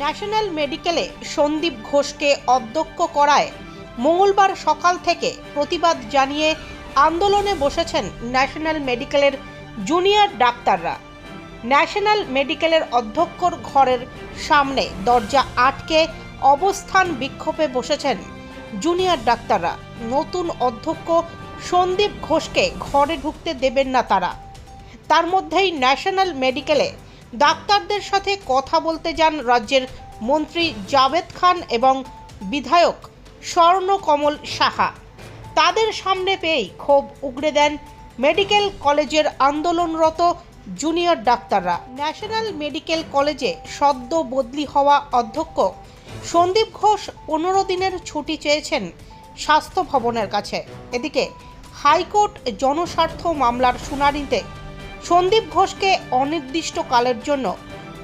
National মেডিকেলে সন্দীপ ঘোষকে অধ্যক্ষ করায় মঙ্গলবার সকাল থেকে প্রতিবাদ জানিয়ে আন্দোলনে বসেছেন ন্যাশনাল মেডিকেলের জুনিয়র ডাক্তাররা। ন্যাশনাল মেডিকেলের অধ্যক্ষর ঘরের সামনে দরজা আটকে অবস্থান বিক্ষোভে বসেছেন জুনিয়র ডাক্তাররা। নতুন অধ্যক্ষ সন্দীপ ঘোষকে ঘরে ঢুকতে দেবেন না তারা। তার মধ্যেই ন্যাশনাল মেডিকেলে ডাক্তারদের সাথে কথা বলতে যান রাজ্যের মন্ত্রী জাভেদ খান এবং বিধায়ক স্বর্ণকমল সাহা। তাদের সামনে পেয়েই ক্ষোভ উগড়ে দেন মেডিকেল কলেজের আন্দোলনরত জুনিয়র ডাক্তাররা। ন্যাশনাল মেডিকেল কলেজে সদ্য বদলি হওয়া অধ্যক্ষ সন্দীপ ঘোষ পনেরো দিনের ছুটি চেয়েছেন স্বাস্থ্য ভবনের কাছে। এদিকে হাইকোর্ট জনস্বার্থ মামলার শুনানিতে সন্দীপ ঘোষকে অনির্দিষ্টকালের জন্য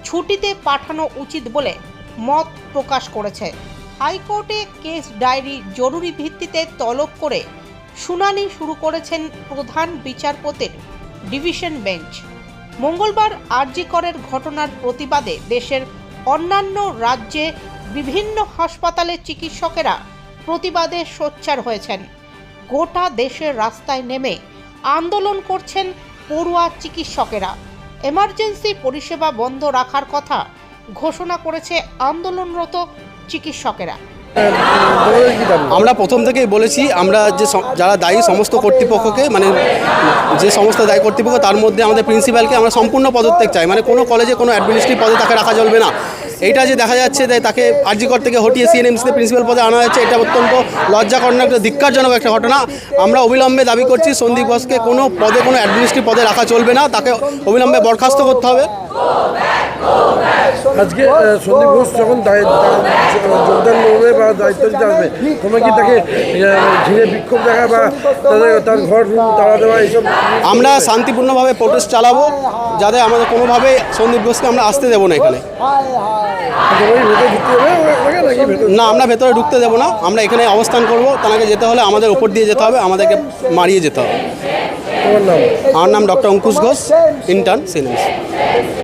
ছুটিতে পাঠানো উচিত বলে মত প্রকাশ করেছে। হাইকোর্টে কেস ডায়েরি জরুরি ভিত্তিতে তলব করে শুনানি শুরু করেছেন প্রধান বিচারপতির ডিভিশন বেঞ্চ। মঙ্গলবার আরজিকরের ঘটনার প্রতিবাদে দেশের অন্যান্য রাজ্যে বিভিন্ন হাসপাতালে চিকিৎসকেরা প্রতিবাদে সোচ্চার হয়েছেন। গোটা দেশের রাস্তায় নেমে আন্দোলন করছেন পড়ুয়া চিকিৎসকেরা। এমার্জেন্সি পরিষেবা বন্ধ রাখার কথা ঘোষণা করেছে আন্দোলনরত চিকিৎসকেরা। আমরা প্রথম থেকেই বলেছি, আমরা যে যারা দায়ী সমস্ত কর্তৃপক্ষকে মানে যে সমস্ত দায়ী কর্তৃপক্ষ, তার মধ্যে আমাদের প্রিন্সিপালকে আমরা সম্পূর্ণ পদত্যাগ চাই। মানে কোনো কলেজে কোনো অ্যাডমিনিস্ট্রেটিভ পদে তাকে রাখা চলবে না। এইটা যে দেখা যাচ্ছে যে তাকে আরজিকর থেকে হটিয়ে সিএনএমসিতে প্রিন্সিপাল পদে আনা হচ্ছে এটা অত্যন্ত লজ্জাকরণ একটা ধিক্কারজনক একটা ঘটনা। আমরা অবিলম্বে দাবি করছি, সন্দীপ ঘোষকে কোনো পদে, কোনো অ্যাডমিনিস্ট্রেটিভ পদে রাখা চলবে না, তাকে অবিলম্বে বরখাস্ত করতে হবে। আজকে সন্দীপ ঘোষ যখন যোগদান করবে বা দায়িত্ব দিতে আসবে তোমরা কি তাকে ঘিরে বিক্ষোভ দেখা বা তাদের তার ঘর তাড়া দেওয়া এইসব? আমরা শান্তিপূর্ণভাবে প্রোটেস্ট চালাবো যাতে আমাদের কোনোভাবে সন্দীপ ঘোষকে আমরা আসতে দেবো না এখানে। ভেতরে না আমরা ভেতরে ঢুকতে দেবো না আমরা এখানে অবস্থান করব তাকে যেতে হলে আমাদের উপর দিয়ে যেতে হবে আমাদেরকে মারিয়ে যেতে হবে। আমার নাম ডক্টর অঙ্কুশ ঘোষ ইন্টার্ন সিনেমস